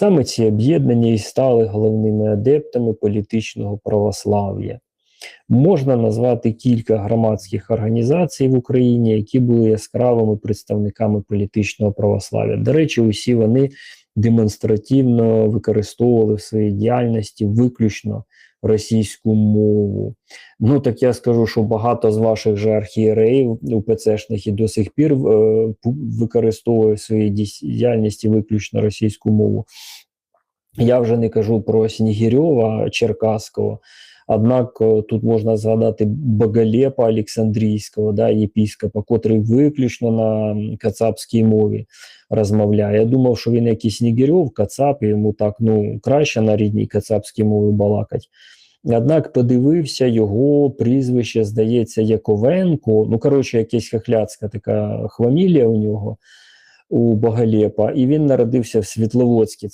Саме ці об'єднання і стали головними адептами політичного православ'я. Можна назвати кілька громадських організацій в Україні, які були яскравими представниками політичного православ'я. До речі, усі вони демонстративно використовували в своїй діяльності виключно російську мову. Ну так я скажу, що багато з ваших же архієреїв УПЦшних і до сих пір е, використовує в своїй діяльності виключно російську мову. Я вже не кажу про Снігірьова Черкаського. Однак тут можна згадати Боголепа Олександрійського, да, єпіскопа, котрий виключно на кацапській мові розмовляє. Я думав, що він якийсь Снігирьов, кацап, і йому так ну, краще на рідній кацапській мові балакать. Однак подивився його прізвище, здається, Яковенко. Ну, коротше, якась хахляцька така хвамілія у нього у Боголепа, і він народився в Світловодській,